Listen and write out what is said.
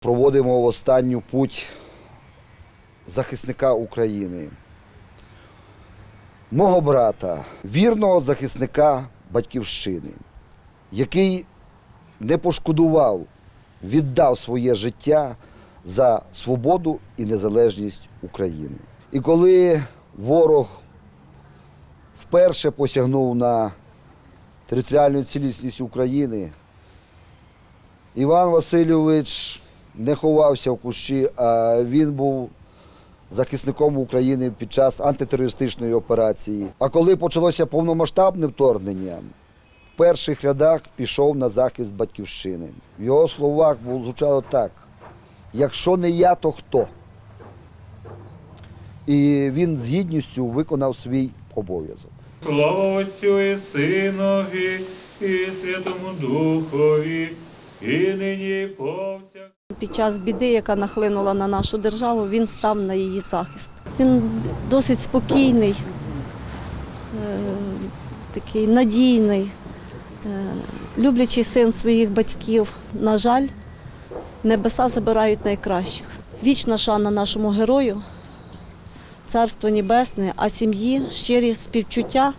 Проводимо в останню путь захисника України, мого брата, вірного захисника батьківщини, який не пошкодував, віддав своє життя за свободу і незалежність України. І коли ворог вперше посягнув на територіальну цілісність України, Іван Васильович не ховався в кущі, а він був захисником України під час антитерористичної операції. А коли почалося повномасштабне вторгнення, в перших рядах пішов на захист батьківщини. В його словах було звучало так: якщо не я, то хто? І він з гідністю виконав свій обов'язок. Слава Отцю і Синові, і Святому Духові, і нині повсяк. Під час біди, яка нахлинула на нашу державу, він став на її захист. Він досить спокійний, е, такий надійний, е, люблячий син своїх батьків. На жаль, небеса забирають найкращих. Вічна шана нашому герою, царство небесне, а сім'ї щирі співчуття.